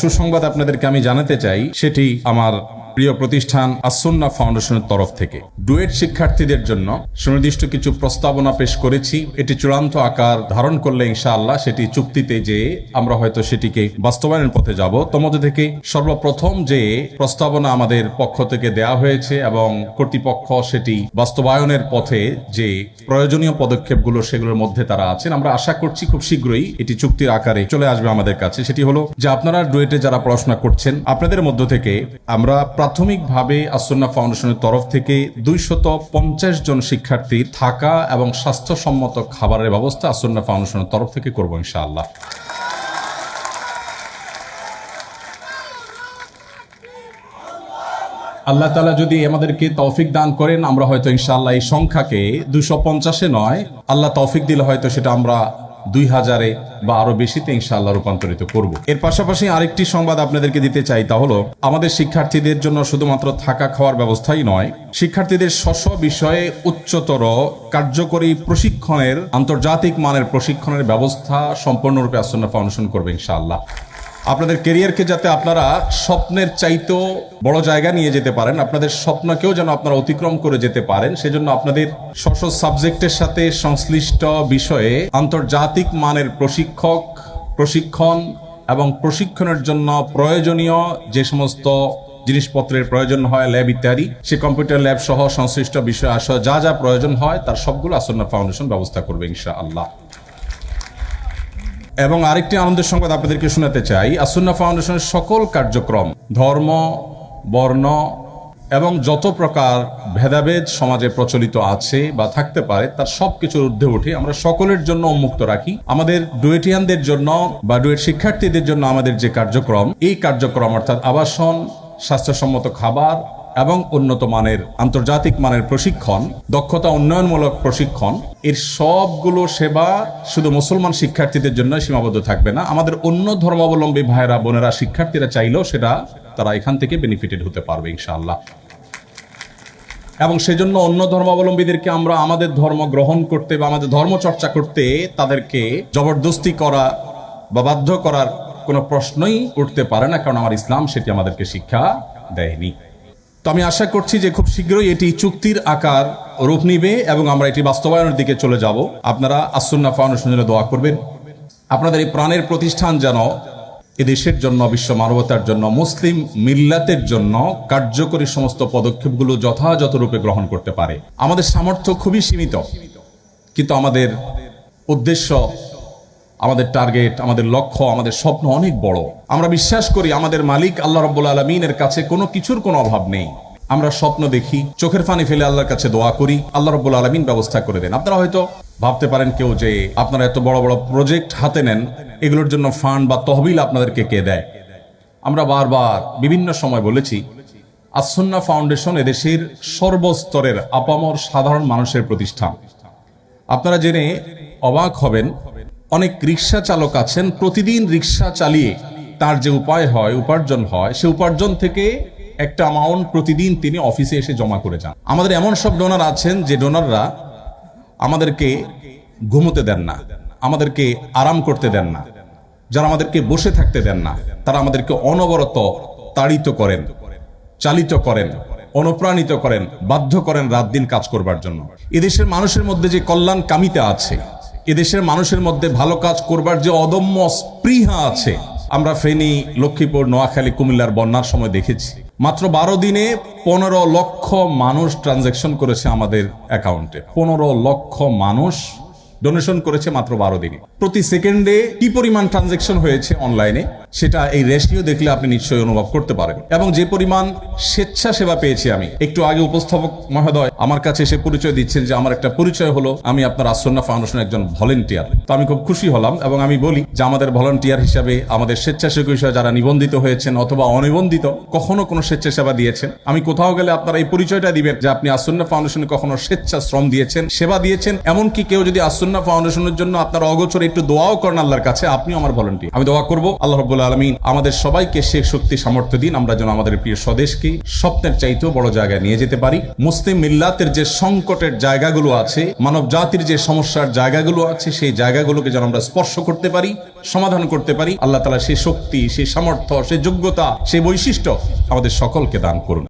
সুসংবাদ আপনাদেরকে আমি জানাতে চাই সেটি আমার প্রিয় প্রতিষ্ঠান আসন্না ফাউন্ডেশনের তরফ থেকে। ডুয়েট শিক্ষার্থীদের জন্য সুনির্দিষ্ট কিছু প্রস্তাবনা পেশ করেছি। এটি চূড়ান্ত আকার ধারণ করলে ইনশাআল্লাহ সেটি চুক্তিতে যে আমরা হয়তো সেটিকে বাস্তবায়নের পথে যাব। তোমাদের থেকে সর্বপ্রথম যে প্রস্তাবনা আমাদের পক্ষ থেকে দেয়া হয়েছে এবং কর্তৃপক্ষ সেটি বাস্তবায়নের পথে যে প্রয়োজনীয় পদক্ষেপগুলো সেগুলোর মধ্যে তারা আছেন, আমরা আশা করছি খুব শীঘ্রই এটি চুক্তির আকারে চলে আসবে আমাদের কাছে। সেটি হলো যে আপনারা ডুয়েটে যারা পড়াশোনা করছেন, আপনাদের মধ্য থেকে আমরা প্রাথমিকভাবে আসন্না ফাউন্ডেশনের তরফ থেকে দুইশত পঞ্চাশ জন শিক্ষার্থীর থাকা এবং স্বাস্থ্যসম্মত খাবারের ব্যবস্থা আসন্না ফাউন্ডেশনের তরফ থেকে করব ইনশাআল্লাহ। আল্লাহ তালা যদি আমাদেরকে তৌফিক দান করেন, আমরা হয়তো ইনশাআল্লাহ এই সংখ্যাকে দুশো পঞ্চাশে নয়, আল্লাহ তৌফিক দিলে হয়তো সেটা আমরা দুই হাজারে বা আরও বেশিতে ইনশাল্লাহ রূপান্তরিত করব। এর পাশাপাশি আরেকটি সংবাদ আপনাদেরকে দিতে চাই তা হলো, আমাদের শিক্ষার্থীদের জন্য শুধুমাত্র থাকা খাওয়ার ব্যবস্থাই নয়, শিক্ষার্থীদের স্ব বিষয়ে উচ্চতর কার্যকরী প্রশিক্ষণের আন্তর্জাতিক মানের প্রশিক্ষণের ব্যবস্থা সম্পূর্ণরূপে আসন্ন ফাউন্ডেশন করবে ইনশাআল্লাহ। আপনাদের কেরিয়ারকে যাতে আপনারা স্বপ্নের চাইতেও বড় জায়গা নিয়ে যেতে পারেন, আপনাদের স্বপ্নকেও যেন আপনারা অতিক্রম করে যেতে পারেন, সেজন্য আপনাদের স্ব সাবজেক্টের সাথে সংশ্লিষ্ট বিষয়ে আন্তর্জাতিক মানের প্রশিক্ষক, প্রশিক্ষণ এবং প্রশিক্ষণের জন্য প্রয়োজনীয় যে সমস্ত জিনিসপত্রের প্রয়োজন হয়, ল্যাব ইত্যাদি, সে কম্পিউটার ল্যাব সহ সংশ্লিষ্ট বিষয় আসা যা যা প্রয়োজন হয়, তার সবগুলো আসন্ন ফাউন্ডেশন ব্যবস্থা করবে ইনশা আল্লাহ এবং আরেকটি আনন্দের সংবাদ আপনাদেরকে শোনাতে চাই। আসুন্না ফাউন্ডেশনের সকল কার্যক্রম, ধর্ম, বর্ণ এবং যত প্রকার ভেদাভেদ সমাজে প্রচলিত আছে বা থাকতে পারে, তার সব কিছুর ঊর্ধ্বে উঠে আমরা সকলের জন্য উন্মুক্ত রাখি। আমাদের ডুয়েটিয়ানদের জন্য বা ডুয়েট শিক্ষার্থীদের জন্য আমাদের যে কার্যক্রম, এই কার্যক্রম অর্থাৎ আবাসন, স্বাস্থ্যসম্মত খাবার এবং উন্নত মানের, আন্তর্জাতিক মানের প্রশিক্ষণ, দক্ষতা উন্নয়নমূলক প্রশিক্ষণ, এর সবগুলো সেবা শুধু মুসলমান শিক্ষার্থীদের জন্য সীমাবদ্ধ থাকবে না। আমাদের অন্য ধর্মাবলম্বী ভাইয়েরা, বোনেরা, শিক্ষার্থীরা চাইলেও সেটা তারা এখান থেকে বেনিফিটেড হতে পারবে ইনশাআল্লাহ। এবং সেজন্য অন্য ধর্মাবলম্বীদেরকে আমরা আমাদের ধর্ম গ্রহণ করতে বা আমাদের ধর্ম চর্চা করতে তাদেরকে জবরদস্তি করা বা বাধ্য করার কোনো প্রশ্নই উঠতে পারে না, কারণ আমার ইসলাম সেটি আমাদেরকে শিক্ষা দেয়নি। তো আমি আশা করছি যে খুব শীঘ্রই এটি চুক্তির আকার রূপ নিবে এবং আমরা এটি বাস্তবায়নের দিকে চলে যাব। আপনারা আসন্না ফাউন্ডেশনের জন্য দোয়া করবেন। আপনাদের এই প্রাণের প্রতিষ্ঠান যেন এদেশের জন্য, বিশ্ব মানবতার জন্য, মুসলিম মিল্লাতের জন্য কার্যকরী সমস্ত পদক্ষেপগুলো যথাযথ রূপে গ্রহণ করতে পারে। আমাদের সামর্থ্য খুবই সীমিত, কিন্তু আমাদের উদ্দেশ্য আমাদের টার্গেট আমাদের লক্ষ্য, আমাদের স্বপ্ন অনেক বড়। আমরা বিশ্বাস করি আমাদের মালিক আল্লাহ রব্বুল আলমিনের কাছে কোনো কিছুর কোনো অভাব নেই। আমরা স্বপ্ন দেখি, চোখের পানি ফেলে আল্লাহর কাছে দোয়া করি, আল্লাহ রব্বুল আলমিন ব্যবস্থা করে দেন। আপনারা হয়তো ভাবতে পারেন কেউ যে, আপনারা এত বড় বড় প্রজেক্ট হাতে নেন, এগুলোর জন্য ফান্ড বা তহবিল আপনাদেরকে কে দেয়? আমরা বারবার বিভিন্ন সময় বলেছি, আসন্না ফাউন্ডেশন এদেশের সর্বস্তরের আপামর সাধারণ মানুষের প্রতিষ্ঠান। আপনারা জেনে অবাক হবেন অনেক রিক্সা চালক আছেন, প্রতিদিন রিক্সা চালিয়ে তার যে উপায় হয়, উপার্জন হয়, সে উপার্জন থেকে একটা অ্যামাউন্ট প্রতিদিন তিনি অফিসে এসে জমা করে যান। আমাদের এমন সব ডোনার আছেন যে ডোনাররা আমাদেরকে ঘুমোতে দেন না, আমাদেরকে আরাম করতে দেন না, যারা আমাদেরকে বসে থাকতে দেন না, তারা আমাদেরকে অনবরত তাড়িত করেন, চালিত করেন, অনুপ্রাণিত করেন, বাধ্য করেন রাত দিন কাজ করবার জন্য। এদেশের মানুষের মধ্যে যে কল্যাণ কামিতা আছে এদেশের মানুষের মধ্যে ভালো কাজ করবার যে অদম্য স্পৃহা আছে, আমরা ফেনী, লক্ষ্মীপুর, নোয়াখালী, কুমিল্লার বন্যার সময় দেখেছি। মাত্র বারো দিনে পনেরো লক্ষ মানুষ ট্রানজেকশন করেছে আমাদের অ্যাকাউন্টে পনেরো লক্ষ মানুষ ডোনেশন করেছে মাত্র বারো দিনে। প্রতি সেকেন্ডে কি পরিমাণ ট্রানজেকশন হয়েছে অনলাইনে সেটা এই রেশিও দেখলে আপনি নিশ্চয়ই অনুভব করতে পারেন। এবং যে পরিমাণ স্বেচ্ছাসেবা পেয়েছি আমি, একটু আগে উপস্থাপক মহোদয় আমার কাছে এসে পরিচয় দিচ্ছেন যে আমার একটা পরিচয় হলো, আমি আপনার আসন্না ফাউন্ডেশনের একজন ভলেন্টিয়ার। তো আমি খুব খুশি হলাম এবং আমি বলি যে আমাদের ভলেন্টিয়ার হিসাবে আমাদের স্বেচ্ছাসেবী হিসেবে যারা নিবন্ধিত হয়েছেন অথবা অনিবন্ধিত, কখনো কোনো স্বেচ্ছাসেবা দিয়েছেন। আমি কোথাও গেলে আপনারা এই পরিচয়টা দিবেন যে আপনি আসন্না ফাউন্ডেশনে কখনো স্বেচ্ছা শ্রম দিয়েছেন, সেবা দিয়েছেন, এমনকি কেউ যদি আসন্না ফাউন্ডেশনের জন্য আপনার অগোচরে একটু দোয়াও করেন আল্লাহর কাছে, আপনিও আমার ভলেন্টিয়ার। আমি দোয়া করব, আল্লাহ রব্বুল রব্বুল আলমিন আমাদের সবাইকে সে শক্তি, সামর্থ্য দিন। আমরা যেন আমাদের প্রিয় স্বদেশকে স্বপ্নের চাইতেও বড় জায়গায় নিয়ে যেতে পারি। মুসলিম মিল্লাতের যে সংকটের জায়গাগুলো আছে, মানব জাতির যে সমস্যার জায়গাগুলো আছে, সেই জায়গাগুলোকে যেন আমরা স্পর্শ করতে পারি, সমাধান করতে পারি। আল্লাহ তালা সেই শক্তি সেই সামর্থ্য সেই যোগ্যতা সেই বৈশিষ্ট্য আমাদের সকলকে দান করুন।